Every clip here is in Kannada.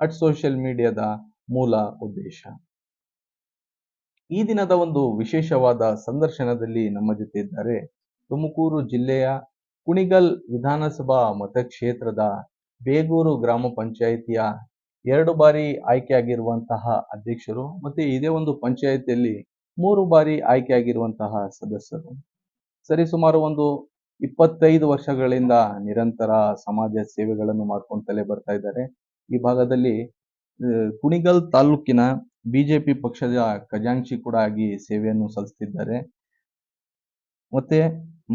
ಅಟ್ ಸೋಷಿಯಲ್ ಮೀಡಿಯಾದ ಮೂಲ ಉದ್ದೇಶ. ಈ ದಿನದ ಒಂದು ವಿಶೇಷವಾದ ಸಂದರ್ಶನದಲ್ಲಿ ನಮ್ಮ ಜೊತೆ ಇದ್ದಾರೆ ತುಮಕೂರು ಜಿಲ್ಲೆಯ ಕುಣಿಗಲ್ ವಿಧಾನಸಭಾ ಮತಕ್ಷೇತ್ರದ ಬೇಗೂರು ಗ್ರಾಮ ಪಂಚಾಯಿತಿಯ ಎರಡು ಬಾರಿ ಆಯ್ಕೆಯಾಗಿರುವಂತಹ ಅಧ್ಯಕ್ಷರು ಮತ್ತೆ ಇದೇ ಒಂದು ಪಂಚಾಯಿತಿಯಲ್ಲಿ ಮೂರು ಬಾರಿ ಆಯ್ಕೆಯಾಗಿರುವಂತಹ ಸದಸ್ಯರು. ಸರಿಸುಮಾರು ಒಂದು ಇಪ್ಪತ್ತೈದು ವರ್ಷಗಳಿಂದ ನಿರಂತರ ಸಮಾಜ ಸೇವೆಗಳನ್ನು ಮಾಡ್ಕೊಂತಲೇ ಬರ್ತಾ ಇದ್ದಾರೆ. ಈ ಭಾಗದಲ್ಲಿ ಕುಣಿಗಲ್ ತಾಲೂಕಿನ ಬಿಜೆಪಿ ಪಕ್ಷದ ಖಜಾಂಚಿ ಕೂಡ ಆಗಿ ಸೇವೆಯನ್ನು ಸಲ್ಲಿಸುತ್ತಿದ್ದಾರೆ ಮತ್ತೆ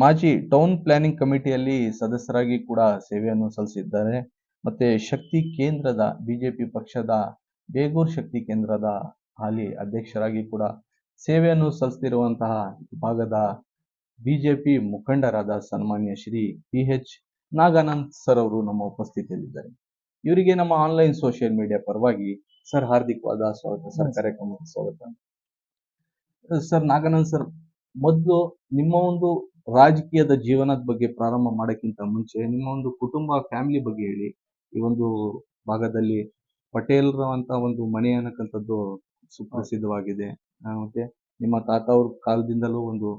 ಮಾಜಿ ಟೌನ್ ಪ್ಲಾನಿಂಗ್ ಕಮಿಟಿಯಲ್ಲಿ ಸದಸ್ಯರಾಗಿ ಕೂಡ ಸೇವೆಯನ್ನು ಸಲ್ಲಿಸಿದ್ದಾರೆ. ಮತ್ತೆ ಶಕ್ತಿ ಕೇಂದ್ರದ ಬಿಜೆಪಿ ಪಕ್ಷದ ಬೇಗೂರ್ ಶಕ್ತಿ ಕೇಂದ್ರದ ಹಾಲಿ ಅಧ್ಯಕ್ಷರಾಗಿ ಕೂಡ ಸೇವೆಯನ್ನು ಸಲ್ಲಿಸುತ್ತಿರುವಂತಹ ಭಾಗದ ಬಿಜೆಪಿ ಮುಖಂಡರಾದ ಸನ್ಮಾನ್ಯ Shri P H Nagananda sir ಅವರು ನಮ್ಮ ಉಪಸ್ಥಿತಿಯಲ್ಲಿದ್ದಾರೆ. ಇವರಿಗೆ ನಮ್ಮ ಆನ್ಲೈನ್ ಸೋಷಿಯಲ್ ಮೀಡಿಯಾ ಪರವಾಗಿ ಸರ್ ಹಾರ್ದಿಕವಾದ ಸ್ವಾಗತ ಸರ್ ಕಾರ್ಯಕ್ರಮಕ್ಕೆ ಸ್ವಾಗತ. ಸರ್ ನಾಗಾನಂದ್ ಸರ್ ಮೊದಲು ನಿಮ್ಮ ಒಂದು ರಾಜಕೀಯದ ಜೀವನದ ಬಗ್ಗೆ ಪ್ರಾರಂಭ ಮಾಡೋಕ್ಕಿಂತ ಮುಂಚೆ ನಿಮ್ಮ ಒಂದು ಕುಟುಂಬ ಫ್ಯಾಮಿಲಿ ಬಗ್ಗೆ ಹೇಳಿ. ಈ ಒಂದು ಭಾಗದಲ್ಲಿ ಪಟೇಲ್ರ ಅಂತ ಒಂದು ಮನೆ ಅನ್ನಕ್ಕಂಥದ್ದು ಸುಪ್ರಸಿದ್ಧವಾಗಿದೆ. ಮತ್ತೆ ನಿಮ್ಮ ತಾತ ಅವ್ರ ಕಾಲದಿಂದಲೂ ಒಂದು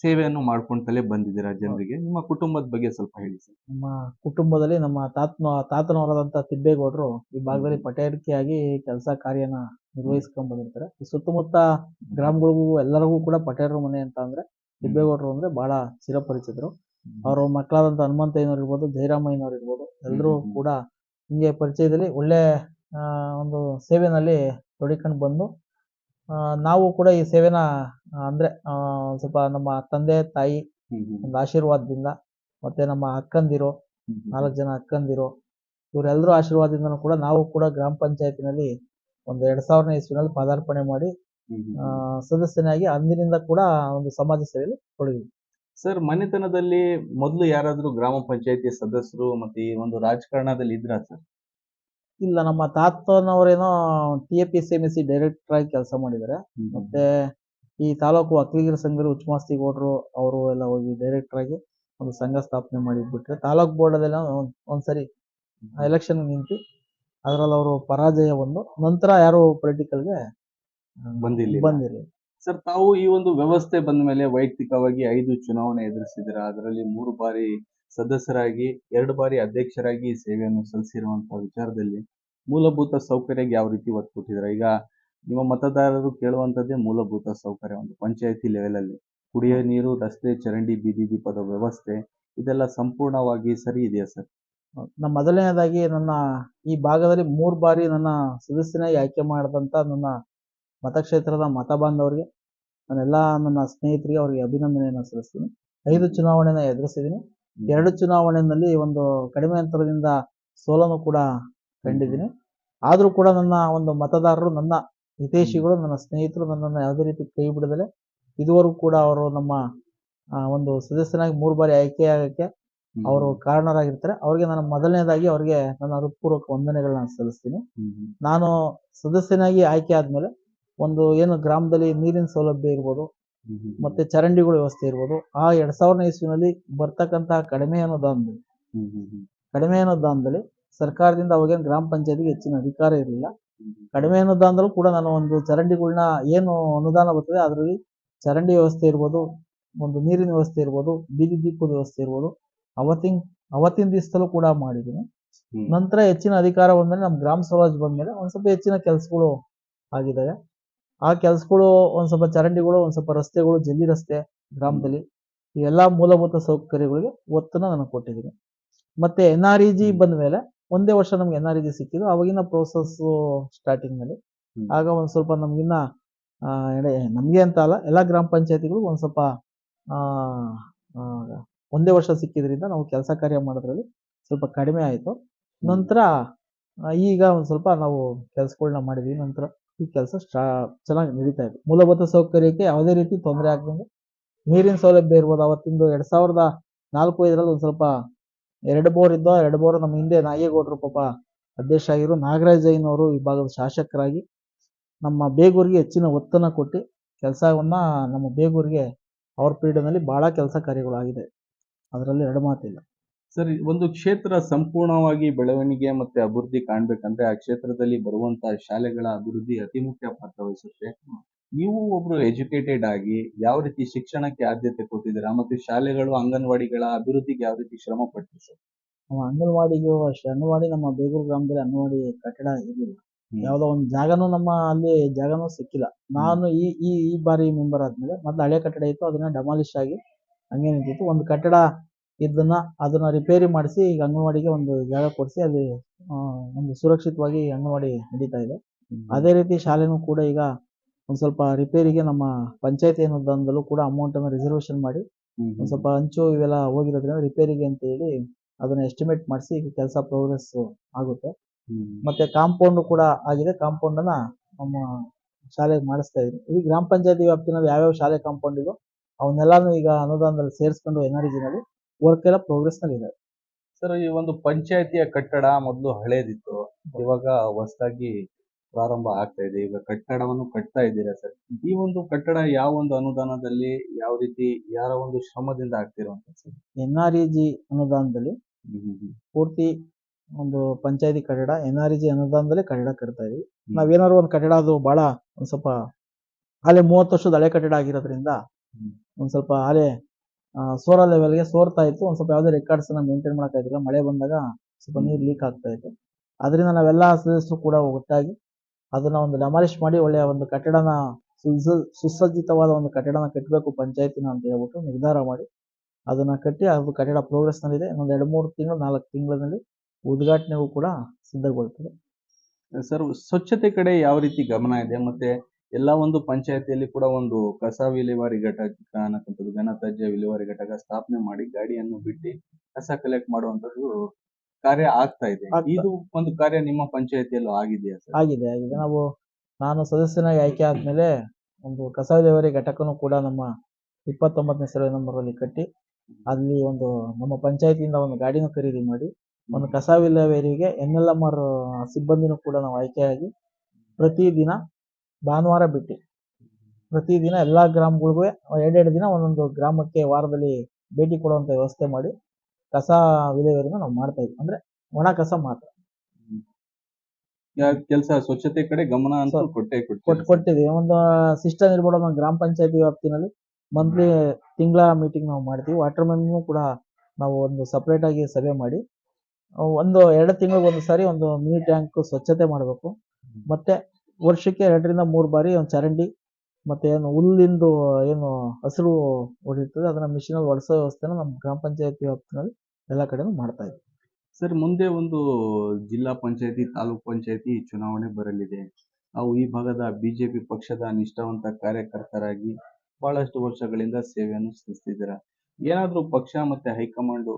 ಸೇವೆಯನ್ನು ಮಾಡ್ಕೊಂತಲೇ ಬಂದಿದ್ದೀರಾ ಜನರಿಗೆ? ನಿಮ್ಮ ಕುಟುಂಬದ ಬಗ್ಗೆ ಸ್ವಲ್ಪ ಹೇಳಿ ಸರ್. ನಮ್ಮ ಕುಟುಂಬದಲ್ಲಿ ನಮ್ಮ ತಾತನ ತಾತನವರಾದಂಥ ತಿಬ್ಬೇಗೌಡರು ಈ ಭಾಗದಲ್ಲಿ ಪಟೇರಿಕೆಯಾಗಿ ಕೆಲಸ ಕಾರ್ಯನ ನಿರ್ವಹಿಸ್ಕೊಂಡ್ ಬಂದಿರ್ತಾರೆ. ಈ ಸುತ್ತಮುತ್ತ ಗ್ರಾಮಗಳಿಗೂ ಎಲ್ಲರಿಗೂ ಕೂಡ ಪಟೇರರ ಮನೆ ಅಂತ ಅಂದ್ರೆ ತಿಬ್ಬೇಗೌಡರು ಅಂದ್ರೆ ಬಹಳ ಚಿರಪರಿಚಿತರು. ಅವರು ಮಕ್ಕಳಾದಂಥ ಹನುಮಂತಯ್ಯನವ್ರು ಇರ್ಬೋದು ಜಯರಾಮಯ್ಯನವ್ರು ಇರ್ಬೋದು ಎಲ್ಲರೂ ಕೂಡ ಹಿಂಗೆ ಪರಿಚಯದಲ್ಲಿ ಒಳ್ಳೆ ಒಂದು ಸೇವೆನಲ್ಲಿ ತೊಡಿಕೊಂಡು ಬಂದು ನಾವು ಕೂಡ ಈ ಸೇವೆನ ಅಂದ್ರೆ ಆಹ್ಹ್ ಸ್ವಲ್ಪ ನಮ್ಮ ತಂದೆ ತಾಯಿ ಒಂದು ಆಶೀರ್ವಾದದಿಂದ ಮತ್ತೆ ನಮ್ಮ ಅಕ್ಕಂದಿರು ನಾಲ್ಕು ಜನ ಅಕ್ಕಂದಿರು ಇವರೆಲ್ಲರೂ ಆಶೀರ್ವಾದದಿಂದನು ಕೂಡ ನಾವು ಕೂಡ ಗ್ರಾಮ ಪಂಚಾಯತಿನಲ್ಲಿ ಒಂದು ಎರಡ್ ಸಾವಿರನೇ ಇಸ್ವಿನಲ್ಲಿ ಪದಾರ್ಪಣೆ ಮಾಡಿ ಸದಸ್ಯನಾಗಿ ಅಂದಿನಿಂದ ಕೂಡ ಒಂದು ಸಮಾಜ ಸೇವೆಯಲ್ಲಿ ತೊಡಗಿದ್ವಿ. ಸರ್ ಮನೆತನದಲ್ಲಿ ಮೊದಲು ಯಾರಾದರೂ ಗ್ರಾಮ ಪಂಚಾಯತಿ ಸದಸ್ಯರು ಮತ್ತೆ ಈ ಒಂದು ರಾಜಕಾರಣದಲ್ಲಿ ಇದ್ರ ಸರ್? ಇಲ್ಲ ನಮ್ಮ ತಾತನವರೇನೋ T A P C M S C director ಆಗಿ ಕೆಲಸ ಮಾಡಿದ್ದಾರೆ ಮತ್ತೆ ಈ ತಾಲೂಕು ವಕೀಲರ ಸಂಘದ ಉಚ್ಚಮಾಸ್ತಿ ಗೌಡ್ರು ಅವರು ಎಲ್ಲ ಹೋಗಿ ಡೈರೆಕ್ಟರ್ ಆಗಿ ಒಂದು ಸಂಘ ಸ್ಥಾಪನೆ ಮಾಡಿಬಿಟ್ರೆ ತಾಲೂಕ್ ಬೋರ್ಡ್ ಅದೆಲ್ಲ ಒಂದ್- ಒಂದ್ಸರಿ ಎಲೆಕ್ಷನ್ ನಿಂತು ಅದರಲ್ಲಿ ಅವರು ಪರಾಜಯ ಬಂದು ನಂತರ ಯಾರು ಪೊಲಿಟಿಕಲ್ಗೆ ಬಂದಿಲ್ಲ ಬಂದಿರಿ ಸರ್ ತಾವು ಈ ಒಂದು ವ್ಯವಸ್ಥೆ ಬಂದ ಮೇಲೆ ವೈಯಕ್ತಿಕವಾಗಿ ಐದು ಚುನಾವಣೆ ಎದುರಿಸಿದ್ರೆ ಅದರಲ್ಲಿ ಮೂರು ಬಾರಿ ಸದಸ್ಯರಾಗಿ, ಎರಡು ಬಾರಿ ಅಧ್ಯಕ್ಷರಾಗಿ ಸೇವೆಯನ್ನು ಸಲ್ಲಿಸಿರುವಂತಹ ವಿಚಾರದಲ್ಲಿ ಮೂಲಭೂತ ಸೌಕರ್ಯಕ್ಕೆ ಯಾವ ರೀತಿ ಒತ್ತು ಕೊಟ್ಟಿದ್ದಾರೆ ಈಗ ನಿಮ್ಮ ಮತದಾರರು ಕೇಳುವಂತದ್ದೇ ಮೂಲಭೂತ ಸೌಕರ್ಯ, ಒಂದು ಪಂಚಾಯತಿ ಲೆವೆಲ್ ಅಲ್ಲಿ. ಕುಡಿಯೋ ನೀರು, ರಸ್ತೆ, ಚರಂಡಿ, ಬೀದಿ ದೀಪದ ವ್ಯವಸ್ಥೆ, ಇದೆಲ್ಲ ಸಂಪೂರ್ಣವಾಗಿ ಸರಿ ಇದೆಯಾ ಸರ್? ನಮ್ಮ ಮೊದಲನೇದಾಗಿ ನನ್ನ ಈ ಭಾಗದಲ್ಲಿ ಮೂರು ಬಾರಿ ನನ್ನ ಸದಸ್ಯನಾಗಿ ಆಯ್ಕೆ ಮಾಡಿದಂಥ ನನ್ನ ಮತಕ್ಷೇತ್ರದ ಮತ ಬಾಂಧವರಿಗೆ ನಾನೆಲ್ಲ ನನ್ನ ಸ್ನೇಹಿತರಿಗೆ ಅವರಿಗೆ ಅಭಿನಂದನೆಯನ್ನು ಸಲ್ಲಿಸ್ತೀನಿ. ಐದು ಚುನಾವಣೆನ ಎದುರಿಸಿದ್ದೀನಿ. ಎರಡು ಚುನಾವಣೆಯಲ್ಲಿ ಒಂದು ಕಡಿಮೆ ಅಂತರದಿಂದ ಸೋಲನ್ನು ಕೂಡ ಕಂಡಿದ್ದೀನಿ. ಆದರೂ ಕೂಡ ನನ್ನ ಒಂದು ಮತದಾರರು ನನ್ನ ಹಿತೈಷಿಗಳು ನನ್ನ ಸ್ನೇಹಿತರು ನನ್ನನ್ನು ಯಾವುದೇ ರೀತಿ ಕೈ ಬಿಡದಲೆ ಇದುವರೆಗೂ ಕೂಡ ಅವರು ನಮ್ಮ ಒಂದು ಸದಸ್ಯನಾಗಿ ಮೂರು ಬಾರಿ ಆಯ್ಕೆಯಾಗಕ್ಕೆ ಅವರು ಕಾರಣರಾಗಿರ್ತಾರೆ. ಅವ್ರಿಗೆ ನಾನು ಮೊದಲನೇದಾಗಿ ಅವರಿಗೆ ನನ್ನ ಹೃತ್ಪೂರ್ವಕ ವಂದನೆಗಳನ್ನ ಸಲ್ಲಿಸ್ತೀನಿ. ನಾನು ಸದಸ್ಯನಾಗಿ ಆಯ್ಕೆ ಆದ್ಮೇಲೆ ಒಂದು ಏನು ಗ್ರಾಮದಲ್ಲಿ ನೀರಿನ ಸೌಲಭ್ಯ ಇರ್ಬೋದು ಮತ್ತೆ ಚರಂಡಿಗಳ ವ್ಯವಸ್ಥೆ ಇರ್ಬೋದು. ಆ ಎರಡ್ ಸಾವಿರನೇ ಇಸ್ವಿನಲ್ಲಿ ಬರ್ತಕ್ಕಂತಹ ಕಡಿಮೆ ಅನುದಾನದಲ್ಲಿ ಕಡಿಮೆ ಅನುದಾನದಲ್ಲಿ ಸರ್ಕಾರದಿಂದ ಅವಾಗೇನು ಗ್ರಾಮ ಪಂಚಾಯತಿಗೆ ಹೆಚ್ಚಿನ ಅಧಿಕಾರ ಇರಲಿಲ್ಲ. ಕಡಿಮೆ ಅನುದಾನದಲ್ಲೂ ಕೂಡ ನಾನು ಒಂದು ಚರಂಡಿಗಳನ್ನ ಏನು ಅನುದಾನ ಬರ್ತದೆ ಅದರಲ್ಲಿ ಚರಂಡಿ ವ್ಯವಸ್ಥೆ ಇರ್ಬೋದು ಒಂದು ನೀರಿನ ವ್ಯವಸ್ಥೆ ಇರ್ಬೋದು ಬೀದಿ ದೀಪದ ವ್ಯವಸ್ಥೆ ಇರ್ಬೋದು. ಅವತ್ತಿನ ಅವತ್ತಿನ ದಿವಸದಲ್ಲೂ ಕೂಡ ಮಾಡಿದ್ದೀನಿ. ನಂತರ ಹೆಚ್ಚಿನ ಅಧಿಕಾರ ಬಂದ್ಮೇಲೆ ನಮ್ಮ ಗ್ರಾಮ ಸ್ವರಾಜ್ ಬಂದ್ಮೇಲೆ ಒಂದ್ ಸ್ವಲ್ಪ ಹೆಚ್ಚಿನ ಕೆಲಸಗಳು ಆಗಿದ್ದಾವೆ. ಆ ಕೆಲಸಗಳು ಒಂದು ಸ್ವಲ್ಪ ಚರಂಡಿಗಳು ಒಂದು ಸ್ವಲ್ಪ ರಸ್ತೆಗಳು ಜಲ್ಲಿ ರಸ್ತೆ ಗ್ರಾಮದಲ್ಲಿ ಇವೆಲ್ಲ ಮೂಲಭೂತ ಸೌಕರ್ಯಗಳಿಗೆ ಒತ್ತನ್ನು ನಾನು ಕೊಟ್ಟಿದ್ದೀನಿ. ಮತ್ತೆ ಎನ್ ಆರ್ ಇ ಜಿ. ಬಂದ ಮೇಲೆ ಒಂದೇ ವರ್ಷ ನಮ್ಗೆ ಎನ್ ಆರ್ ಇ ಜಿ ಸಿಕ್ಕಿದ್ದು. ಅವಾಗಿನ ಪ್ರೋಸೆಸ್ ಸ್ಟಾರ್ಟಿಂಗ್ನಲ್ಲಿ. ಆಗ ಒಂದು ಸ್ವಲ್ಪ ನಮಗಿನ್ನ ನಮಗೆ ಅಂತ ಅಲ್ಲ ಎಲ್ಲ ಗ್ರಾಮ ಪಂಚಾಯತಿಗಳು ಒಂದು ಸ್ವಲ್ಪ ಒಂದೇ ವರ್ಷ ಸಿಕ್ಕಿದ್ರಿಂದ ನಾವು ಕೆಲಸ ಕಾರ್ಯ ಮಾಡೋದ್ರಲ್ಲಿ ಸ್ವಲ್ಪ ಕಡಿಮೆ ಆಯಿತು. ನಂತರ ಈಗ ಒಂದು ಸ್ವಲ್ಪ ನಾವು ಕೆಲಸಗಳನ್ನ ಮಾಡಿದ್ವಿ. ನಂತರ ಈ ಕೆಲಸ ಸ್ಟಾ ಚೆನ್ನಾಗಿ ನಡೀತಾ ಇದೆ. ಮೂಲಭೂತ ಸೌಕರ್ಯಕ್ಕೆ ಯಾವುದೇ ರೀತಿ ತೊಂದರೆ ಆಗದಂಗೆ ನೀರಿನ ಸೌಲಭ್ಯ ಇರ್ಬೋದು. ಅವತ್ತಿಂದು ಎರಡ್ ಸಾವಿರದ ನಾಲ್ಕು ಐದರಲ್ಲಿ ಒಂದು ಸ್ವಲ್ಪ ಎರಡು ಬೋರ್ ಇದ್ದ, ಎರಡು ಬೋರ್ ನಮ್ಮ ಹಿಂದೆ ನಾಗೇಗೌಡರು ಪಾಪ ಅಧ್ಯಕ್ಷ ಆಗಿರೋ ನಾಗರಾಜ್ ಜೈನ್ ಅವರು ಈ ಭಾಗದ ಶಾಸಕರಾಗಿ ನಮ್ಮ ಬೇಗೂರಿಗೆ ಹೆಚ್ಚಿನ ಒತ್ತನ್ನು ಕೊಟ್ಟು ಕೆಲಸವನ್ನ ನಮ್ಮ ಬೇಗೂರಿಗೆ, ಅವ್ರ ಪೀರಿಯಡ್ನಲ್ಲಿ ಬಹಳ ಕೆಲಸ ಕಾರ್ಯಗಳಾಗಿದೆ ಅದರಲ್ಲಿ ಎರಡು ಮಾತಿಲ್ಲ. ಸರ್ ಒಂದು ಕ್ಷೇತ್ರ ಸಂಪೂರ್ಣವಾಗಿ ಬೆಳವಣಿಗೆ ಮತ್ತೆ ಅಭಿವೃದ್ಧಿ ಕಾಣ್ಬೇಕಂದ್ರೆ ಆ ಕ್ಷೇತ್ರದಲ್ಲಿ ಬರುವಂತಹ ಶಾಲೆಗಳ ಅಭಿವೃದ್ಧಿ ಅತಿ ಮುಖ್ಯ ಪಾತ್ರ ವಹಿಸುತ್ತೆ. ನೀವು ಒಬ್ರು ಎಜುಕೇಟೆಡ್ ಆಗಿ ಯಾವ ರೀತಿ ಶಿಕ್ಷಣಕ್ಕೆ ಆದ್ಯತೆ ಕೊಟ್ಟಿದ್ದೀರಾ ಮತ್ತೆ ಶಾಲೆಗಳು ಅಂಗನವಾಡಿಗಳ ಅಭಿವೃದ್ಧಿಗೆ ಯಾವ ರೀತಿ ಶ್ರಮ ಪಟ್ಟಿರಿ ಸರ್ ನಮ್ಮ ಅಂಗನವಾಡಿಗೂ ಅಷ್ಟೇ. ಅಂಗನವಾಡಿ ನಮ್ಮ ಬೇಗೂರು ಗ್ರಾಮದಲ್ಲಿ ಅಂಗನವಾಡಿ ಕಟ್ಟಡ ಇರಲಿಲ್ಲ. ಹ್ಮ್. ಯಾವುದೋ ಒಂದು ಜಾಗನೂ ನಮ್ಮ ಅಲ್ಲಿ ಜಾಗನೂ ಸಿಕ್ಕಿಲ್ಲ. ನಾನು ಈ ಈ ಈ ಬಾರಿ ಮೆಂಬರ್ ಆದ್ಮೇಲೆ ಮೊದ್ಲು ಹಳೆ ಕಟ್ಟಡ ಇತ್ತು ಅದನ್ನ ಡಮಾಲಿಶ್ ಆಗಿ ಹಂಗೆ ನಿಂತಿತ್ತು. ಒಂದು ಕಟ್ಟಡ ಇದನ್ನ ಅದನ್ನ ರಿಪೇರಿ ಮಾಡಿಸಿ ಈಗ ಅಂಗನವಾಡಿಗೆ ಒಂದು ಜಾಗ ಕೊಡಿಸಿ ಅಲ್ಲಿ ಆಹ್ಹ್ ಒಂದು ಸುರಕ್ಷಿತವಾಗಿ ಅಂಗನವಾಡಿ ನಡೀತಾ ಇದೆ. ಅದೇ ರೀತಿ ಶಾಲೆನೂ ಕೂಡ ಈಗ ಒಂದ್ ಸ್ವಲ್ಪ ರಿಪೇರಿಗೆ ನಮ್ಮ ಪಂಚಾಯತಿ ಅನುದಾನದಲ್ಲೂ ಕೂಡ ಅಮೌಂಟ್ ಅನ್ನ ರಿಸರ್ವೇಶನ್ ಮಾಡಿ ಒಂದು ಸ್ವಲ್ಪ ಅಂಚು ಇವೆಲ್ಲ ಹೋಗಿರೋದ್ರಿಂದ ರಿಪೇರಿಗೆ ಅಂತ ಹೇಳಿ ಅದನ್ನ ಎಸ್ಟಿಮೇಟ್ ಮಾಡಿಸಿ ಈಗ ಕೆಲಸ ಪ್ರೋಗ್ರೆಸ್ ಆಗುತ್ತೆ. ಮತ್ತೆ ಕಾಂಪೌಂಡ್ ಕೂಡ ಆಗಿದೆ. ಕಾಂಪೌಂಡ್ ಅನ್ನ ನಮ್ಮ ಶಾಲೆಗೆ ಮಾಡಿಸ್ತಾ ಇದ್ರು ಈ ಗ್ರಾಮ ಪಂಚಾಯತಿ ವ್ಯಾಪ್ತಿನಲ್ಲಿ ಯಾವ್ಯಾವ ಶಾಲೆ ಕಾಂಪೌಂಡ್ ಇದೋ ಅವನ್ನೆಲ್ಲಾನು ಈಗ ಅನುದಾನದಲ್ಲಿ ಸೇರಿಸ್ಕೊಂಡು ಎನ್ ಆರ್ ಜಿನಲ್ಲಿ ವರ್ಕ್ ಎಲ್ಲ ಪ್ರೋಗ್ರೆಸ್ನಲ್ಲಿ ಇದೆ ಸರ್ ಈ ಒಂದು ಪಂಚಾಯತಿಯ ಕಟ್ಟಡ ಮೊದಲು ಹಳೇದಿತ್ತು ಇವಾಗ ಹೊಸದಾಗಿ ಪ್ರಾರಂಭ ಆಗ್ತಾ ಇದೆ ಈಗ ಕಟ್ಟಡವನ್ನು ಕಟ್ತಾ ಇದ್ದೀರಾ ಸರ್ ಈ ಒಂದು ಕಟ್ಟಡ ಯಾವ ಒಂದು ಅನುದಾನದಲ್ಲಿ ಯಾವ ರೀತಿ ಯಾರ ಒಂದು ಶ್ರಮದಿಂದ ಆಗ್ತಿರುವಂತ sir N R E G ಅನುದಾನದಲ್ಲಿ ಹ್ಮ್, ಹ್ಮ್. ಪೂರ್ತಿ ಒಂದು ಪಂಚಾಯತಿ ಕಟ್ಟಡ ಎನ್ ಆರ್ ಇ ಜಿ ಅನುದಾನದಲ್ಲಿ ಕಟ್ಟಡ ಕಟ್ತಾ ಇದೀವಿ. ನಾವೇನಾದ್ರು ಒಂದು ಕಟ್ಟಡ ಅದು ಬಹಳ ಒಂದ್ ಸ್ವಲ್ಪ ಹಳೆ ಮೂವತ್ತು ವರ್ಷದ ಹಳೆ ಕಟ್ಟಡ ಆಗಿರೋದ್ರಿಂದ. ಒಂದ್ ಸ್ವಲ್ಪ ಹಳೆ ಸೋರ ಲೆವೆಲ್ಗೆ ಸೋರ್ತಾ ಇತ್ತು. ಒಂದು ಸ್ವಲ್ಪ ಯಾವುದೇ ರೆಕಾರ್ಡ್ಸ್ನ ಮೇಂಟೈನ್ ಮಾಡಕ್ ಆಗಿಲ್ಲ. ಮಳೆ ಬಂದಾಗ ಸ್ವಲ್ಪ. ನೀರು ಲೀಕ್ ಆಗ್ತಾ ಇತ್ತು. ಅದರಿಂದ ನಾವೆಲ್ಲ ಸದಸ್ಯರು ಕೂಡ ಒಟ್ಟಾಗಿ ಅದನ್ನ ಒಂದು ಡಮಾಲಿಶ್ ಮಾಡಿ ಒಳ್ಳೆಯ ಒಂದು ಕಟ್ಟಡನ ಸುಸ- ಸುಸಜ್ಜಿತವಾದ ಒಂದು ಕಟ್ಟಡನ ಕಟ್ಟಬೇಕು ಪಂಚಾಯತಿನ ಅಂತ ಹೇಳ್ಬಿಟ್ಟು ನಿರ್ಧಾರ ಮಾಡಿ ಅದನ್ನ ಕಟ್ಟಿ ಅದು ಕಟ್ಟಡ ಪ್ರೋಗ್ರೆಸ್ ನಲ್ಲಿದೆ. ಇನ್ನೊಂದು ಎರಡು ಮೂರು ತಿಂಗಳು ನಾಲ್ಕು ತಿಂಗಳಲ್ಲಿ ಉದ್ಘಾಟನೆಗೂ ಕೂಡ ಸಿದ್ಧಗೊಳ್ತದೆ. ಸರ್ ಸ್ವಚ್ಛತೆ ಕಡೆ ಯಾವ ರೀತಿ ಗಮನ ಇದೆ? ಮತ್ತೆ ಎಲ್ಲ ಒಂದು ಪಂಚಾಯತಿಯಲ್ಲಿ ಕೂಡ ಒಂದು ಕಸ ವಿಲೇವಾರಿ ಘಟಕ ಅನ್ನತಕ್ಕಂಥದ್ದು ಘನತ್ಯಾಜ್ಯ ವಿಲೇವಾರಿ ಘಟಕ ಸ್ಥಾಪನೆ ಮಾಡಿ ಗಾಡಿಯನ್ನು ಬಿಟ್ಟು ಕಸ ಕಲೆಕ್ಟ್ ಮಾಡುವಂತದ್ದು ಕಾರ್ಯ ಆಗ್ತಾ ಇದೆ. ಆಗ್ತಾ- ಇದು ಒಂದು ಕಾರ್ಯ ನಿಮ್ಮ ಪಂಚಾಯತಿಯಲ್ಲೂ ಆಗಿದೆಯಾ ಸರ್? ಆಗಿದೆ ಆಗಿದೆ. ನಾವು ನಾನು ಸದಸ್ಯನಾಗಿ ಆಯ್ಕೆ ಆದ್ಮೇಲೆ ಒಂದು ಕಸ ವಿಲೇವಾರಿ ಘಟಕನೂ ಕೂಡ ನಮ್ಮ ಇಪ್ಪತ್ತೊಂಬತ್ತನೇ ಸರ್ವೆ ನಂಬರ್ ಅಲ್ಲಿ ಕಟ್ಟಿ ಅಲ್ಲಿ ಒಂದು ನಮ್ಮ ಪಂಚಾಯತಿಯಿಂದ ಒಂದು ಗಾಡಿನ ಖರೀದಿ ಮಾಡಿ ಒಂದು ಕಸ ವಿಲೇವಾರಿಗೆ ಎನ್ ಎಲ್ ಎಂ ಆರ್ ಸಿಬ್ಬಂದಿನೂ ಕೂಡ ನಾವು ಆಯ್ಕೆಯಾಗಿ ಪ್ರತಿದಿನ ಭಾನುವಾರ ಬಿಟ್ಟು ಪ್ರತಿದಿನ ಎಲ್ಲ ಗ್ರಾಮಗಳಿಗೂ ಎರಡೆರಡು ದಿನ ಒಂದೊಂದು ಗ್ರಾಮಕ್ಕೆ ವಾರದಲ್ಲಿ ಭೇಟಿ ಕೊಡುವಂತ ವ್ಯವಸ್ಥೆ ಮಾಡಿ ಕಸ ವಿಲೇವಾರಿನ ನಾವು ಮಾಡ್ತಾ ಇದ್ವಿ. ಅಂದ್ರೆ ಒಣ ಕಸ ಮಾತ್ರ. ಕೆಲಸ ಸ್ವಚ್ಛತೆ ಕಡೆ ಗಮನ ಅಂತ ಕೊಟ್ಟೆ ಕೊಟ್ಟು ಕೊಟ್ಟು ಕೊಟ್ಟಿದ್ದೀವಿ. ಒಂದು ಸಿಸ್ಟಮ್ ಇರ್ಬೋದು ನಮ್ಮ ಗ್ರಾಮ ಪಂಚಾಯತಿ ವ್ಯಾಪ್ತಿನಲ್ಲಿ ಮಂತ್ಲಿ ತಿಂಗಳ ಮೀಟಿಂಗ್ ನಾವು ಮಾಡ್ತೀವಿ. ವಾಟರ್ ಮ್ಯಾನ್ ಕೂಡ ನಾವು ಒಂದು ಸಪ್ರೇಟ್ ಆಗಿ ಸಭೆ ಮಾಡಿ ಒಂದು ಎರಡು ತಿಂಗಳಿಗೆ ಒಂದು ಸಾರಿ ಒಂದು ಮಿನಿ ಟ್ಯಾಂಕ್ ಸ್ವಚ್ಛತೆ ಮಾಡಬೇಕು. ಮತ್ತೆ ವರ್ಷಕ್ಕೆ ಎರಡರಿಂದ ಮೂರು ಬಾರಿ ಒಂದು ಚರಂಡಿ ಮತ್ತೆ ಏನು ಹುಲ್ಲಿಂದು ಏನು ಹಸಿರು ಹೊಡಿತದೆ ಅದನ್ನ ಮಿಷಿನಲ್ಲಿ ಒಡಿಸೋ ವ್ಯವಸ್ಥೆನ ನಮ್ಮ ಗ್ರಾಮ ಪಂಚಾಯತಿ ವ್ಯಾಪ್ತಿನಲ್ಲಿ ಎಲ್ಲ ಕಡೆನೂ ಮಾಡ್ತಾ ಇದೆ ಸರ್, ಮುಂದೆ ಒಂದು ಜಿಲ್ಲಾ ಪಂಚಾಯತಿ, ತಾಲೂಕ್ ಪಂಚಾಯತಿ ಚುನಾವಣೆ ಬರಲಿದೆ. ನಾವು ಈ ಭಾಗದ ಬಿಜೆಪಿ ಪಕ್ಷದ ನಿಷ್ಠಾವಂತ ಕಾರ್ಯಕರ್ತರಾಗಿ ಬಹಳಷ್ಟು ವರ್ಷಗಳಿಂದ ಸೇವೆಯನ್ನು ಸಲ್ಲಿಸ್ತಿದ್ದೀರಾ? ಏನಾದರೂ ಪಕ್ಷ ಮತ್ತೆ ಹೈಕಮಾಂಡ್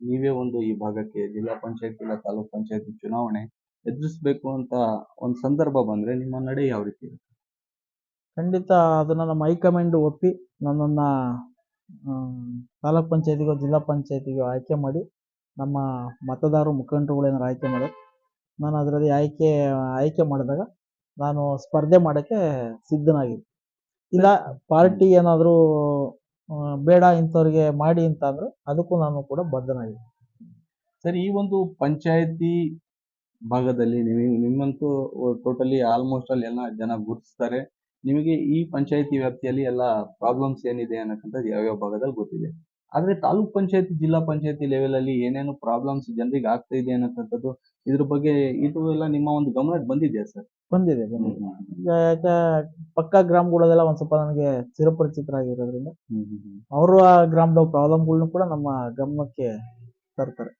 ನೀವೇ ಒಂದು ಈ ಭಾಗಕ್ಕೆ ಜಿಲ್ಲಾ ಪಂಚಾಯತಿ ಇಲ್ಲ, ತಾಲೂಕ್ ಪಂಚಾಯತಿ ಚುನಾವಣೆ ಎದುರಿಸ್ಬೇಕು ಅಂತ ಒಂದು ಸಂದರ್ಭ ಬಂದ್ರೆ ನಿಮ್ಮ ನಡೆ ಯಾವ ರೀತಿ ಇರುತ್ತೆ? ಖಂಡಿತ ಅದನ್ನ ನಮ್ಮ ಹೈಕಮಾಂಡ್ ಒಪ್ಪಿ ನನ್ನನ್ನು ತಾಲೂಕ್ ಪಂಚಾಯತಿಗೋ ಜಿಲ್ಲಾ ಪಂಚಾಯತಿಗೋ ಆಯ್ಕೆ ಮಾಡಿ ನಮ್ಮ ಮತದಾರರು ಮುಖಂಡರುಗಳು ಏನಾರು ಆಯ್ಕೆ ಮಾಡೋದು ನಾನು ಅದರಲ್ಲಿ ಆಯ್ಕೆ ಆಯ್ಕೆ ಮಾಡಿದಾಗ ನಾನು ಸ್ಪರ್ಧೆ ಮಾಡೋಕ್ಕೆ ಸಿದ್ಧನಾಗಿದ್ದೆ ಇಲ್ಲ ಪಾರ್ಟಿ ಏನಾದರೂ ಬೇಡ ಇಂಥವ್ರಿಗೆ ಮಾಡಿ ಅಂತ ಅಂದ್ರೆ ಅದಕ್ಕೂ ನಾನು ಕೂಡ ಬದ್ಧನಾಗಿದ್ದೆ ಸರ್ ಈ ಒಂದು ಪಂಚಾಯತಿ ಭಾಗದಲ್ಲಿ ನೀವು ನಿಮ್ಮಂತೂ ಟೋಟಲಿ ಆಲ್ಮೋಸ್ಟ್ ಅಲ್ಲಿ ಎಲ್ಲ ಜನ ಗುರುತಿಸ್ತಾರೆ. ನಿಮಗೆ ಈ ಪಂಚಾಯತಿ ವ್ಯಾಪ್ತಿಯಲ್ಲಿ ಎಲ್ಲ ಪ್ರಾಬ್ಲಮ್ಸ್ ಏನಿದೆ ಅನ್ನೋಕ್ಕಂಥದ್ದು ಯಾವ್ಯಾವ ಭಾಗದಲ್ಲಿ ಗೊತ್ತಿದೆ. ಆದ್ರೆ ತಾಲೂಕ್ ಪಂಚಾಯತಿ ಜಿಲ್ಲಾ ಪಂಚಾಯತಿ ಲೆವೆಲ್ ಅಲ್ಲಿ ಏನೇನು ಪ್ರಾಬ್ಲಮ್ಸ್ ಜನರಿಗೆ ಆಗ್ತಾ ಇದೆ ಅನ್ನಕ್ಕಂಥದ್ದು ಇದ್ರ ಬಗ್ಗೆ ಇದು ಎಲ್ಲ ನಿಮ್ಮ ಒಂದು ಗಮನಕ್ಕೆ ಬಂದಿದೆಯಾ ಸರ್? ಬಂದಿದೆ ಬಂದಿದೆ. ಈಗ ಯಾಕೆ ಪಕ್ಕ ಗ್ರಾಮಗಳಲ್ಲೆಲ್ಲ ಒಂದ್ ಸ್ವಲ್ಪ ನನಗೆ ಚಿರಪರಿಚಿತರಾಗಿರೋದ್ರಿಂದ ಅವರು ಆ ಗ್ರಾಮದ ಪ್ರಾಬ್ಲಮ್ಗಳನ್ನೂ ಕೂಡ ನಮ್ಮ ಗಮನಕ್ಕೆ ತರ್ತಾರೆ.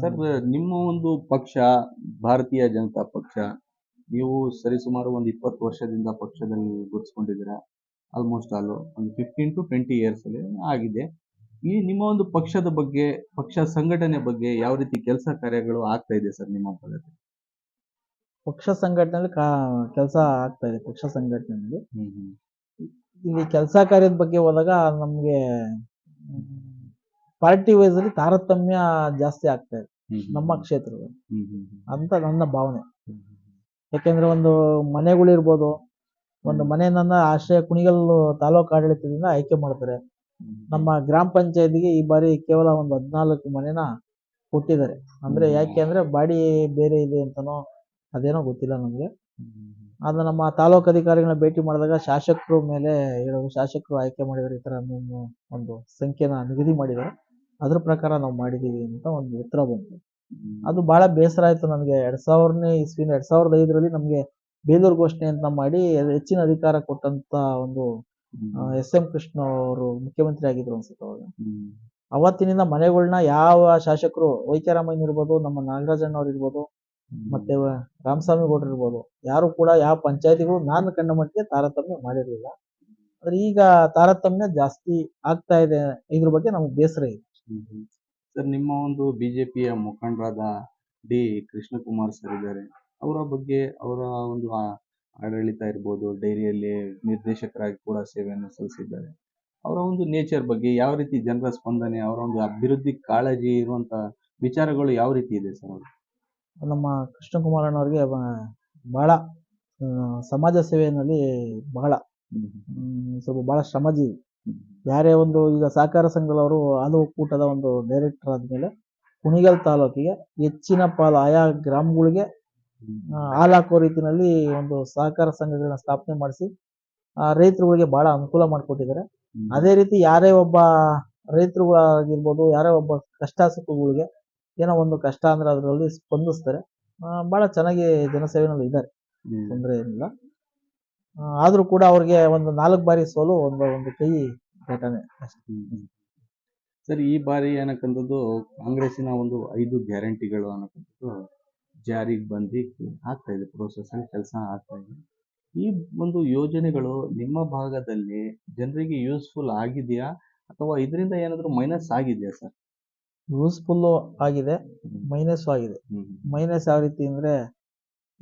ಸರ್ ನಿಮ್ಮ ಒಂದು ಪಕ್ಷ ಭಾರತೀಯ ಜನತಾ ಪಕ್ಷ ನೀವು ಸರಿಸುಮಾರು ಒಂದು ಇಪ್ಪತ್ತು ವರ್ಷದಿಂದ ಪಕ್ಷದಲ್ಲಿ ಗುರುತಿಸ್ಕೊಂಡಿದ್ದೀರಾ? ಆಲ್ಮೋಸ್ಟ್ ಆಲ್ ಒಂದು ಫಿಫ್ಟೀನ್ ಟು ಟ್ವೆಂಟಿ ಇಯರ್ಸ್ ಅಲ್ಲಿ ಆಗಿದೆ. ಈ ನಿಮ್ಮ ಒಂದು ಪಕ್ಷದ ಬಗ್ಗೆ ಪಕ್ಷ ಸಂಘಟನೆ ಬಗ್ಗೆ ಯಾವ ರೀತಿ ಕೆಲಸ ಕಾರ್ಯಗಳು ಆಗ್ತಾ ಇದೆ ಸರ್ ನಿಮ್ಮ ಭಾಗದಲ್ಲಿ ಪಕ್ಷ ಸಂಘಟನೆಯಲ್ಲಿ ಕೆಲಸ ಆಗ್ತಾ ಇದೆ ಪಕ್ಷ ಸಂಘಟನೆಯಲ್ಲಿ. ಇಲ್ಲಿ ಕೆಲಸ ಕಾರ್ಯದ ಬಗ್ಗೆ ಹೋದಾಗ ನಮಗೆ ಪಾರ್ಟಿ ವೈಸ್ ಅಲ್ಲಿ ತಾರತಮ್ಯ ಜಾಸ್ತಿ ಆಗ್ತಾ ಇದೆ ನಮ್ಮ ಕ್ಷೇತ್ರದಲ್ಲಿ. ಅಂತ ನನ್ನ ಭಾವನೆ. ಯಾಕೆಂದ್ರೆ ಒಂದು ಮನೆಗಳಿರ್ಬೋದು ಒಂದು ಮನೆ ನನ್ನ ಆಶ್ರಯ ಕುಣಿಗಲ್ ತಾಲೂಕು ಆಡಳಿತದಿಂದ ಆಯ್ಕೆ ಮಾಡ್ತಾರೆ. ನಮ್ಮ ಗ್ರಾಮ ಪಂಚಾಯತಿಗೆ ಈ ಬಾರಿ ಕೇವಲ ಒಂದು ಹದಿನಾಲ್ಕು ಮನೆನ ಕೊಟ್ಟಿದ್ದಾರೆ. ಅಂದ್ರೆ ಯಾಕೆ ಅಂದ್ರೆ ಬಾಡಿ ಬೇರೆ ಇದೆ ಅಂತನೋ ಅದೇನೋ ಗೊತ್ತಿಲ್ಲ ನಮ್ಗೆ. ಅದು ನಮ್ಮ ತಾಲೂಕು ಅಧಿಕಾರಿಗಳನ್ನ ಭೇಟಿ ಮಾಡಿದಾಗ ಶಾಸಕರು ಮೇಲೆ ಹೇಳೋದು ಶಾಸಕರು ಆಯ್ಕೆ ಮಾಡಿದ್ರೆ ಈ ತರ ಒಂದು ಸಂಖ್ಯೆನ ನಿಗದಿ ಮಾಡಿದ್ದಾರೆ. ಅದ್ರ ಪ್ರಕಾರ ನಾವು ಮಾಡಿದೀವಿ ಅಂತ ಒಂದು ಉತ್ತರ ಬಂತು. ಅದು ಬಹಳ ಬೇಸರ ಆಯ್ತು ನನಗೆ ಎರಡ್ ಸಾವಿರನೇ ಇಸ್ವಿನ ಎರಡ್ ಸಾವಿರದ ಐದರಲ್ಲಿ ನಮಗೆ ಬೇಲೂರು ಘೋಷಣೆ ಅಂತ ಮಾಡಿ ಹೆಚ್ಚಿನ ಅಧಿಕಾರ ಕೊಟ್ಟಂತ ಒಂದು ಎಸ್ ಎಂ ಕೃಷ್ಣ ಅವರು ಮುಖ್ಯಮಂತ್ರಿ ಆಗಿದ್ರು ಅನ್ಸುತ್ತೆ ಅವಾಗ. ಅವತ್ತಿನಿಂದ ಮನೆಗಳನ್ನ ಯಾವ ಶಾಸಕರು ವೈಕ್ಯರಾಮಯ್ಯ ಇರ್ಬೋದು ನಮ್ಮ ನಾಗರಾಜಣ್ಣ ಅವ್ರು ಇರ್ಬೋದು ಮತ್ತೆ ರಾಮಸ್ವಾಮಿ ಗೌಡ್ರು ಇರ್ಬೋದು ಯಾರು ಕೂಡ ಯಾವ ಪಂಚಾಯತಿಗಳು ನಾನು ಕಂಡ ಮಟ್ಟಿಗೆ ತಾರತಮ್ಯ ಮಾಡಿರಲಿಲ್ಲ. ಆದ್ರೆ ಈಗ ತಾರತಮ್ಯ ಜಾಸ್ತಿ ಆಗ್ತಾ ಇದೆ. ಇದ್ರ ಬಗ್ಗೆ ನಮ್ಗೆ ಬೇಸರ ಇದೆ. ಸರ್ ನಿಮ್ಮ ಒಂದು ಬಿಜೆಪಿಯ ಮುಖಂಡರಾದ ಡಿ. ಕೃಷ್ಣಕುಮಾರ್ ಸರ್ ಇದ್ದಾರೆ. ಅವರ ಬಗ್ಗೆ ಅವರ ಒಂದು ಆ- ಆಡಳಿತ ಇರ್ಬೋದು ಡೈರಿಯಲ್ಲಿ ನಿರ್ದೇಶಕರಾಗಿ ಕೂಡ ಸೇವೆಯನ್ನು ಸಲ್ಲಿಸಿದ್ದಾರೆ. ಅವರ ಒಂದು ನೇಚರ್ ಬಗ್ಗೆ ಯಾವ ರೀತಿ ಜನರ ಸ್ಪಂದನೆ ಅವರ ಒಂದು ಅಭಿವೃದ್ಧಿ ಕಾಳಜಿ ಇರುವಂತ ವಿಚಾರಗಳು ಯಾವ ರೀತಿ ಇದೆ ಸರ್ ಅವರು? ನಮ್ಮ ಕೃಷ್ಣಕುಮಾರ್ ಅಣ್ಣವ್ರಿಗೆ ಬ- ಬಹಳ ಆ, ಸಮಾಜ ಸೇವೆಯಲ್ಲಿ ಬಹಳ ಹ್ಮ್, ಸ್ವಲ್ಪ ಬಹಳ ಶ್ರಮಜೀವಿ ಯಾರೇ ಒಂದು ಈಗ ಸಹಕಾರ ಸಂಘದವರು ಹಾಲು ಒಕ್ಕೂಟದ ಒಂದು ಡೈರೆಕ್ಟರ್ ಆದ್ಮೇಲೆ ಕುಣಿಗಲ್ ತಾಲೂಕಿಗೆ ಹೆಚ್ಚಿನ ಪಾಲು ಆಯಾ ಗ್ರಾಮಗಳಿಗೆ ಹಾಲು ಹಾಕೋ ರೀತಿನಲ್ಲಿ ಒಂದು ಸಹಕಾರ ಸಂಘಗಳನ್ನ ಸ್ಥಾಪನೆ ಮಾಡಿಸಿ ರೈತರುಗಳಿಗೆ ಬಹಳ ಅನುಕೂಲ ಮಾಡಿಕೊಟ್ಟಿದ್ದಾರೆ. ಅದೇ ರೀತಿ ಯಾರೇ ಒಬ್ಬ ರೈತರುಗಳಾಗಿರ್ಬೋದು ಯಾರೇ ಒಬ್ಬ ಕಷ್ಟ ಸುಖಗಳಿಗೆ ಏನೋ ಒಂದು ಕಷ್ಟ ಅಂದ್ರೆ ಅದರಲ್ಲಿ ಸ್ಪಂದಿಸ್ತಾರೆ. ಬಹಳ ಚೆನ್ನಾಗಿ ಜನಸೇವೆನಲ್ಲಿ ಇದ್ದಾರೆ. ತೊಂದರೆ ಏನಿಲ್ಲ. ಆದ್ರೂ ಕೂಡ ಅವ್ರಿಗೆ ಒಂದು ನಾಲ್ಕು ಬಾರಿ ಸೋಲು ಒಂದು ಒಂದು ಕೈ ಘಟನೆ. ಅಷ್ಟೇ. ಸರ್ ಈ ಬಾರಿ ಏನಕ್ಕಂಥದ್ದು ಕಾಂಗ್ರೆಸ್ಸಿನ ಒಂದು ಐದು ಗ್ಯಾರಂಟಿಗಳು ಅನ್ನಕ್ಕಂಥದ್ದು ಜಾರಿಗೆ ಬಂದು ಆಗ್ತಾ ಇದೆ ಪ್ರೋಸೆಸ್ ಅಲ್ಲಿ ಕೆಲಸ ಆಗ್ತಾ ಇದೆ. ಈ ಒಂದು ಯೋಜನೆಗಳು ನಿಮ್ಮ ಭಾಗದಲ್ಲಿ ಜನರಿಗೆ ಯೂಸ್ಫುಲ್ ಆಗಿದೆಯಾ? ಅಥವಾ ಇದರಿಂದ ಏನಾದರೂ ಮೈನಸ್ ಆಗಿದೆಯಾ ಸರ್? ಯೂಸ್ಫುಲ್ಲು ಆಗಿದೆ ಮೈನಸ್ ಆಗಿದೆ. ಮೈನಸ್ ಯಾವ ರೀತಿ ಅಂದ್ರೆ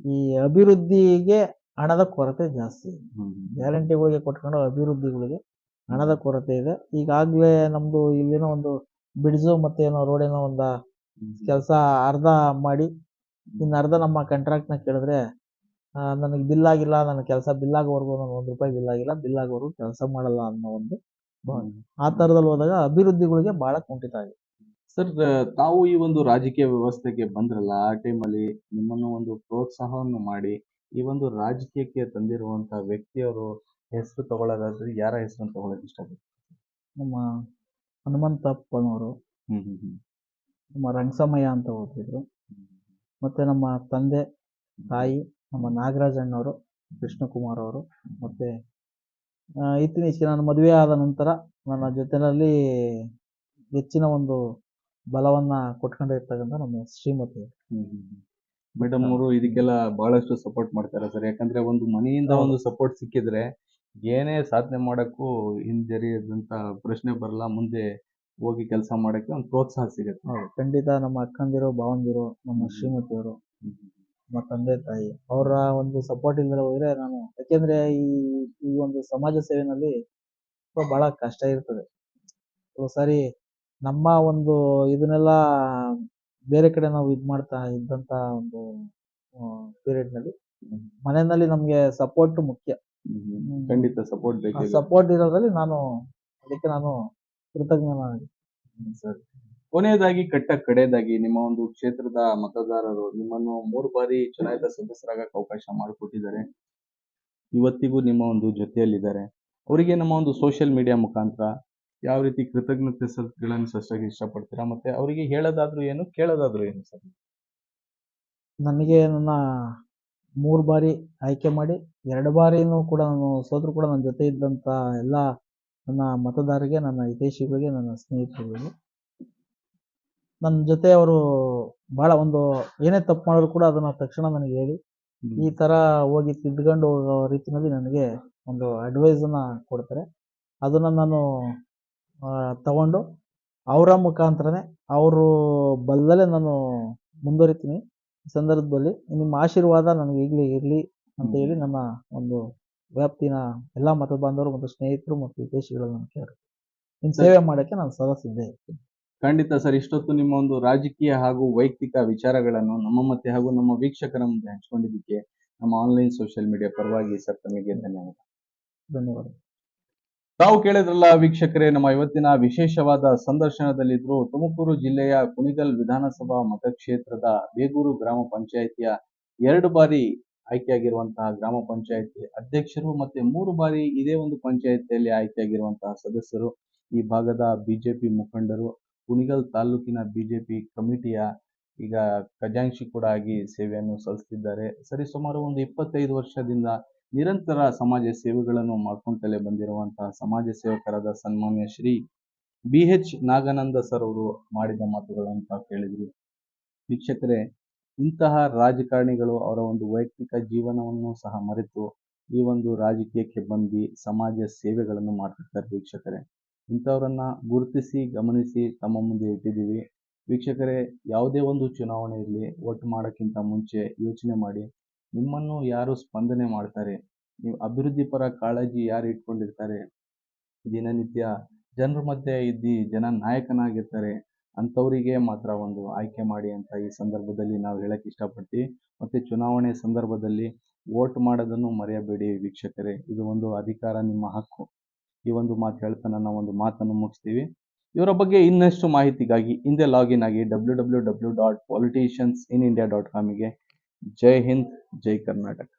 ಈ ಅಭಿವೃದ್ಧಿಗೆ ಹಣದ ಕೊರತೆ ಜಾಸ್ತಿ ಇದೆ. ಗ್ಯಾರಂಟಿಗಳಿಗೆ ಕೊಟ್ಕೊಂಡು ಅಭಿವೃದ್ಧಿಗಳಿಗೆ ಹಣದ ಕೊರತೆ ಇದೆ. ಈಗಾಗಲೇ ನಮ್ದು ಇಲ್ಲಿನ ಒಂದು ಬಿಡ್ಜು ಮತ್ತೆ ಏನೋ ರೋಡ್ ಏನೋ ಒಂದು ಕೆಲಸ ಅರ್ಧ ಮಾಡಿ ಇನ್ನು ಅರ್ಧ ನಮ್ಮ ಕಾಂಟ್ರಾಕ್ಟ್ನ ಕೇಳಿದ್ರೆ ನನಗೆ ಬಿಲ್ ಆಗಿಲ್ಲ ನನ್ನ ಕೆಲಸ ಬಿಲ್ ಆಗೋವರೆಗೂ ನಾನು ಒಂದು ರೂಪಾಯಿ ಬಿಲ್ ಆಗಿಲ್ಲ ಬಿಲ್ ಆಗೋವರೆಗೂ ಕೆಲಸ ಮಾಡಲ್ಲ ಅನ್ನೋ ಒಂದು ಆ ಥರದಲ್ಲಿ ಹೋದಾಗ ಅಭಿವೃದ್ಧಿಗಳಿಗೆ ಬಹಳ ಕುಂಠಿತ ಆಗಿದೆ. ಸರ್ ತಾವು ಈ ಒಂದು ರಾಜಕೀಯ ವ್ಯವಸ್ಥೆಗೆ ಬಂದ್ರಲ್ಲ ಆ ಟೈಮಲ್ಲಿ ನಿಮ್ಮನ್ನು ಒಂದು ಪ್ರೋತ್ಸಾಹವನ್ನು ಮಾಡಿ ಈ ಒಂದು ರಾಜಕೀಯಕ್ಕೆ ತಂದಿರುವಂತ ವ್ಯಕ್ತಿಯವರು ಹೆಸರು ತಗೊಳ್ಳೋದಾದ್ರೆ ಯಾರ ಹೆಸರನ್ನು ತಗೊಳ್ಳೋಕೆ ಇಷ್ಟಪಡ್ತೀವಿ ನಮ್ಮ ಹನುಮಂತಪ್ಪನವರು ಹ್ಮ್ ಹ್ಮ್ ಹ್ಮ್. ನಮ್ಮ ರಂಗಸಮಯ್ಯ ಅಂತ ಹೋಗ್ತಿದ್ರು ಮತ್ತೆ ನಮ್ಮ ತಂದೆ ತಾಯಿ ನಮ್ಮ ನಾಗರಾಜಣ್ಣವರು ಕೃಷ್ಣಕುಮಾರ್ ಅವರು ಮತ್ತೆ ಆ, ಇತ್ತೀಚೆಗೆ ನಾನು ಮದುವೆ ಆದ ನಂತರ ನನ್ನ ಜೊತೆಯಲ್ಲಿ ಹೆಚ್ಚಿನ ಒಂದು ಬಲವನ್ನ ಕೊಟ್ಕೊಂಡಿರ್ತಕ್ಕಂಥ ನಮ್ಮ ಶ್ರೀಮತಿ. ಮೇಡಮ್ ಅವರು ಇದಕ್ಕೆಲ್ಲ ಬಹಳಷ್ಟು ಸಪೋರ್ಟ್ ಮಾಡ್ತಾರೆ ಸರ್ ಯಾಕಂದ್ರೆ ಒಂದು ಮನೆಯಿಂದ ಒಂದು ಸಪೋರ್ಟ್ ಸಿಕ್ಕಿದ್ರೆ ಏನೇ ಸಾಧನೆ ಮಾಡಕ್ಕೂ ಹಿಂಜರಿಯದಂತ ಪ್ರಶ್ನೆ ಬರಲ್ಲ. ಮುಂದೆ ಹೋಗಿ ಕೆಲಸ ಮಾಡಕ್ಕೆ ಒಂದು ಪ್ರೋತ್ಸಾಹ ಸಿಗುತ್ತೆ. ಹೌದು. ಖಂಡಿತ ನಮ್ಮ ಅಕ್ಕಂದಿರು ಭಾವಂದಿರು ನಮ್ಮ ಶ್ರೀಮತಿಯವರು ನಮ್ಮ ತಂದೆ ತಾಯಿ ಅವರ ಒಂದು ಸಪೋರ್ಟ್ ಇಲ್ಲದೆ ಹೋದ್ರೆ ನಾನು ಯಾಕೆಂದ್ರೆ ಈ ಈ ಒಂದು ಸಮಾಜ ಸೇವೆನಲ್ಲಿ ಸ್ವಲ್ಪ ಬಹಳ ಕಷ್ಟ ಇರ್ತದೆ. ಕೆಲವು ಸಾರಿ ನಮ್ಮ ಒಂದು ಇದನ್ನೆಲ್ಲ ಬೇರೆ ಕಡೆ ನಾವು ಇದ್ ಮಾಡ್ತಾ ಇದ್ದಂತ ಒಂದು ಪೀರಿಯಡ್ನಲ್ಲಿ ಮನೆಯಲ್ಲಿ ನಮ್ಗೆ ಸಪೋರ್ಟ್ ಮುಖ್ಯ. ಖಂಡಿತ ಸಪೋರ್ಟ್ ಬೇಕು ಸಪೋರ್ಟ್ ಇರೋದ್ರಲ್ಲಿ ನಾನು ಅದಕ್ಕೆ ನಾನು ಕೃತಜ್ಞನಾಗಿ ಸರ್. ಕೊನೆಯದಾಗಿ ಕಟ್ಟ ಕಡೆಯದಾಗಿ ನಿಮ್ಮ ಒಂದು ಕ್ಷೇತ್ರದ ಮತದಾರರು ನಿಮ್ಮನ್ನು ಮೂರು ಬಾರಿ ಚುನಾಯಿತ ಸದಸ್ಯರಾಗಕ್ಕೆ ಅವಕಾಶ ಮಾಡಿಕೊಟ್ಟಿದ್ದಾರೆ. ಇವತ್ತಿಗೂ ನಿಮ್ಮ ಒಂದು ಜೊತೆಯಲ್ಲಿದ್ದಾರೆ. ಅವರಿಗೆ ನಮ್ಮ ಒಂದು ಸೋಷಿಯಲ್ ಮೀಡಿಯಾ ಮುಖಾಂತರ ಯಾವ ರೀತಿ ಕೃತಜ್ಞತೆ ಸತ್ಗಳನ್ನು ಸಷ್ಟಾಗಿ ಇಷ್ಟಪಡ್ತೀರಾ? ಮತ್ತೆ ಅವರಿಗೆ ಹೇಳೋದಾದ್ರೂ ಏನು ಕೇಳೋದಾದ್ರೂ ಏನು ಸರ್? ನನಗೆ ನನ್ನ ಮೂರು ಬಾರಿ ಆಯ್ಕೆ ಮಾಡಿ ಎರಡು ಬಾರಿನೂ ಕೂಡ ನಾನು ಸೋತರೂ ಕೂಡ ನನ್ನ ಜೊತೆ ಇದ್ದಂಥ ಎಲ್ಲ ನನ್ನ ಮತದಾರರಿಗೆ ನನ್ನ ಹಿತೈಷಿಗಳಿಗೆ ನನ್ನ ಸ್ನೇಹಿತರುಗಳಿಗೆ. ನನ್ನ ಜೊತೆ ಅವರು ಭಾಳ ಒಂದು ಏನೇ ತಪ್ಪು ಮಾಡಿದ್ರು ಕೂಡ ಅದನ್ನು ತಕ್ಷಣ ನನಗೆ ಹೇಳಿ ಈ ಥರ ಹೋಗಿ ತಿದ್ಕೊಂಡು ಹೋಗೋ ರೀತಿಯಲ್ಲಿ ನನಗೆ ಒಂದು ಅಡ್ವೈಸನ್ನು ಕೊಡ್ತಾರೆ. ಅದನ್ನು ನಾನು ತಗೊಂಡು ಅವರ ಮುಖಾಂತರನೇ ಅವರು ಬಲದಲ್ಲೇ ನಾನು ಮುಂದುವರಿತೀನಿ ಈ ಸಂದರ್ಭದಲ್ಲಿ. ನಿಮ್ಮ ಆಶೀರ್ವಾದ ನನಗೆ ಈಗಲೇ ಇರಲಿ ಅಂತ ಹೇಳಿ ನಮ್ಮ ಒಂದು ವ್ಯಾಪ್ತಿನ ಎಲ್ಲ ಮತ ಬಾಂಧವರು ಮತ್ತು ಸ್ನೇಹಿತರು ಮತ್ತು ವಿದೇಶಿಗಳನ್ನು ನಾನು ಕೇಳಿ ನಿಮ್ಮ ಸೇವೆ ಮಾಡೋಕ್ಕೆ ನಾನು ಸದಾ ಸಿದ್ಧ ಇರ್ತೀನಿ. ಖಂಡಿತ ಸರ್ ಇಷ್ಟೊತ್ತು ನಿಮ್ಮ ಒಂದು ರಾಜಕೀಯ ಹಾಗೂ ವೈಯಕ್ತಿಕ ವಿಚಾರಗಳನ್ನು ನಮ್ಮ ಮತ್ತೆ ಹಾಗೂ ನಮ್ಮ ವೀಕ್ಷಕರ ಮುಂದೆ ಹಂಚಿಕೊಂಡಿದ್ದಕ್ಕೆ ನಮ್ಮ ಆನ್ಲೈನ್ ಸೋಷಿಯಲ್ ಮೀಡಿಯಾ ಪರವಾಗಿ ಸರ್ ತಮಗೆ ಧನ್ಯವಾದ. ಧನ್ಯವಾದ ತಾವು ಕೇಳಿದ್ರಲ್ಲ ವೀಕ್ಷಕರೇ, ನಮ್ಮ ಇವತ್ತಿನ ವಿಶೇಷವಾದ ಸಂದರ್ಶನದಲ್ಲಿದ್ರು ತುಮಕೂರು ಜಿಲ್ಲೆಯ ಕುಣಿಗಲ್ ವಿಧಾನಸಭಾ ಮತಕ್ಷೇತ್ರದ ಬೇಗೂರು ಗ್ರಾಮ ಪಂಚಾಯಿತಿಯ ಎರಡು ಬಾರಿ ಆಯ್ಕೆಯಾಗಿರುವಂತಹ ಗ್ರಾಮ ಪಂಚಾಯತಿ ಅಧ್ಯಕ್ಷರು ಮತ್ತೆ ಮೂರು ಬಾರಿ ಇದೇ ಒಂದು ಪಂಚಾಯಿತಿಯಲ್ಲಿ ಆಯ್ಕೆಯಾಗಿರುವಂತಹ ಸದಸ್ಯರು. ಈ ಭಾಗದ ಬಿಜೆಪಿ ಮುಖಂಡರು, ಕುಣಿಗಲ್ ತಾಲೂಕಿನ ಬಿಜೆಪಿ ಕಮಿಟಿಯ ಈಗ ಖಜಾಂಚಿ ಕೂಡ ಆಗಿ ಸೇವೆಯನ್ನು ಸಲ್ಲಿಸ್ತಿದ್ದಾರೆ. ಸರಿಸುಮಾರು ಒಂದು ಇಪ್ಪತ್ತೈದು ವರ್ಷದಿಂದ ನಿರಂತರ ಸಮಾಜ ಸೇವೆಗಳನ್ನು ಮಾಡ್ಕೊಂತಲೇ ಬಂದಿರುವಂತಹ ಸಮಾಜ ಸೇವಕರಾದ ಸನ್ಮಾನ್ಯ Shri B H Nagananda sir ಅವರು ಮಾಡಿದ ಮಾತುಗಳಂತ ಕೇಳಿದ್ರು. ವೀಕ್ಷಕರೇ, ಇಂತಹ ರಾಜಕಾರಣಿಗಳು ಅವರ ಒಂದು ವೈಯಕ್ತಿಕ ಜೀವನವನ್ನು ಸಹ ಮರೆತು ಈ ಒಂದು ರಾಜಕೀಯಕ್ಕೆ ಬಂದು ಸಮಾಜ ಸೇವೆಗಳನ್ನು ಮಾಡ್ತಿರ್ತಾರೆ ವೀಕ್ಷಕರೇ. ಇಂಥವರನ್ನ ಗುರುತಿಸಿ, ಗಮನಿಸಿ ತಮ್ಮ ಮುಂದೆ ಇಟ್ಟಿದ್ದೀವಿ. ವೀಕ್ಷಕರೇ, ಯಾವುದೇ ಒಂದು ಚುನಾವಣೆ ಇರಲಿ ವೋಟ್ ಮಾಡೋಕ್ಕಿಂತ ಮುಂಚೆ ಯೋಚನೆ ಮಾಡಿ ನಿಮ್ಮನ್ನು ಯಾರು ಸ್ಪಂದನೆ ಮಾಡ್ತಾರೆ? ನೀವು ಅಭಿವೃದ್ಧಿ ಪರ ಕಾಳಜಿ ಯಾರು ಇಟ್ಕೊಂಡಿರ್ತಾರೆ? ದಿನನಿತ್ಯ ಜನರ ಮಧ್ಯೆ ಇದ್ದು ಜನ ನಾಯಕನಾಗಿರ್ತಾರೆ, ಅಂಥವರಿಗೆ ಮಾತ್ರ ಒಂದು ಆಯ್ಕೆ ಮಾಡಿ ಅಂತ ಈ ಸಂದರ್ಭದಲ್ಲಿ ನಾವು ಹೇಳಕ್ಕೆ ಇಷ್ಟಪಡ್ತೀವಿ. ಮತ್ತು ಚುನಾವಣೆ ಸಂದರ್ಭದಲ್ಲಿ ವೋಟ್ ಮಾಡೋದನ್ನು ಮರೆಯಬೇಡಿ ವೀಕ್ಷಕರೇ. ಇದು ಒಂದು ಅಧಿಕಾರ ನಿಮ್ಮ ಹಕ್ಕು. ಈ ಒಂದು ಮಾತು ಹೇಳ್ತಾ ನನ್ನ ಒಂದು ಮಾತನ್ನು ಮುಗಿಸ್ತೀವಿ. ಇವರ ಬಗ್ಗೆ ಇನ್ನಷ್ಟು ಮಾಹಿತಿಗಾಗಿ ಹಿಂದೆ ಲಾಗಿನ್ ಆಗಿ W W W dot politicians in India dot ಕಾಮಿಗೆ ಜೈ ಹಿಂದ್ ಜೈ ಕರ್ನಾಟಕ